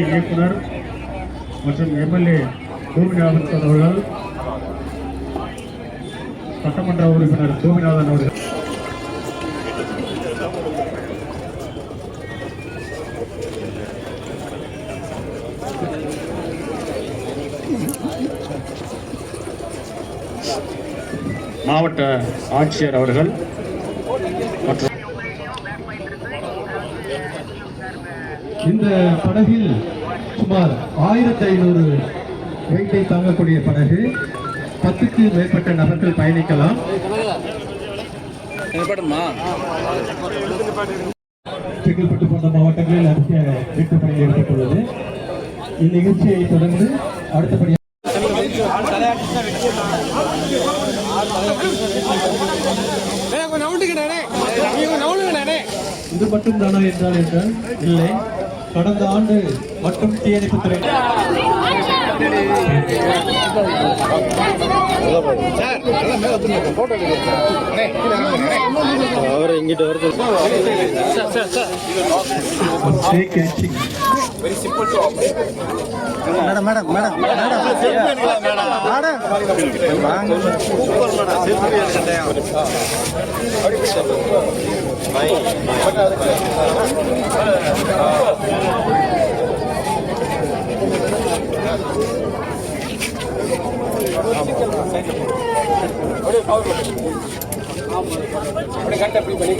இயக்குனர் மற்றும் எம்எல்ஏ பூமிநாதன் அவர்கள் சட்டமன்ற உறுப்பினர் பூமிநாதன் அவர்கள். மாவட்ட ஆட்சியர் அவர்கள் மற்றும் இந்த படகில் சுமார் ஆயிரத்தி ஐநூறு வெயிட்டை தாங்கக்கூடிய படகு பத்துக்கு மேற்பட்ட நபர்கள் பயணிக்கலாம். செங்கல்பட்டு போன்ற மாவட்டங்களில் அதிக மீட்பு ஏற்பட்டுள்ளது. இந்நிகழ்ச்சியை தொடர்ந்து அடுத்தபடி இது மட்டும் தானா என்றால் என்றால் இல்லை. கடந்த ஆண்டு மட்டும் தீயணைப்புத்துறை very simple to operate madam madam madam madam madam வாங்க சூப்பர் மேடம் செல்ஃபி எடுக்கட்டேன் அப்படி பிச்சர் பை பட் அப்படியே பவர் அப்படியே கரெக்டாக அப்படி பண்ணி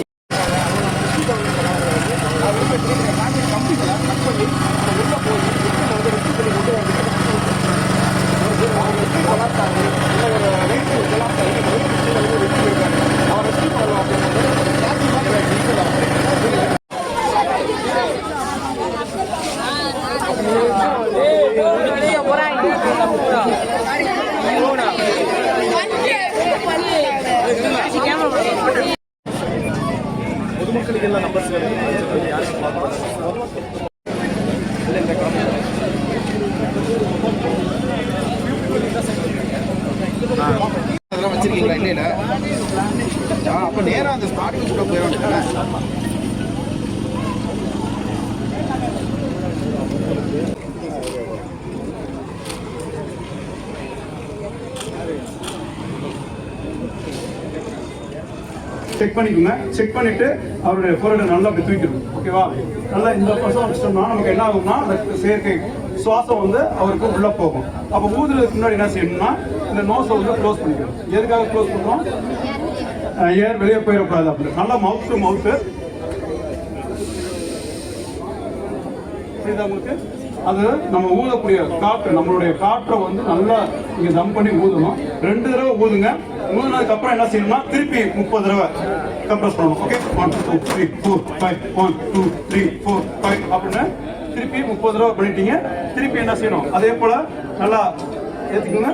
ಮಕ್ಕಳಿಗೆಲ್ಲ ನಂಬರ್ಸ್ அதெல்லாம் வச்சிருக்கீங்களா? இல்லையில ஆ அப்போ நேராக அந்த ஸ்டார்டிங் கூட போயிடும் செக் பண்ணிக்கோங்க. செக் பண்ணிட்டு அவருடைய குரலை நல்லா அப்படி தூக்கிடும் ஓகேவா நல்லா இந்த பசம் வச்சிட்டோம்னா நமக்கு என்ன ஆகும்னா அந்த செயற்கை சுவாசம் வந்து அவருக்கு உள்ள போகும். அப்போ ஊதுறதுக்கு முன்னாடி என்ன செய்யணும்னா இந்த நோஸை வந்து க்ளோஸ் பண்ணிக்கணும். எதுக்காக க்ளோஸ் பண்ணுறோம் ஏர் வெளியே போயிடக்கூடாது அப்படி நல்லா மவுத் டு மவுத்து புரியுதா உங்களுக்கு? அது நம்ம ஊதக்கூடிய காற்று நம்மளுடைய காற்றை வந்து நல்லா இங்கே தம் பண்ணி ஊதணும். ரெண்டு தடவை ஊதுங்க. ஊதுனதுக்கு அப்புறம் என்ன செய்யணும்னா திருப்பி முப்பது தடவை கம்ப்ரஸ் பண்ணணும். Okay one two three four five one two three four five அப்படின்னு திருப்பி முப்பது தடவை பண்ணிட்டீங்க. திருப்பி என்ன செய்யணும்? அதே போல் நல்லா ஏற்றுக்குங்க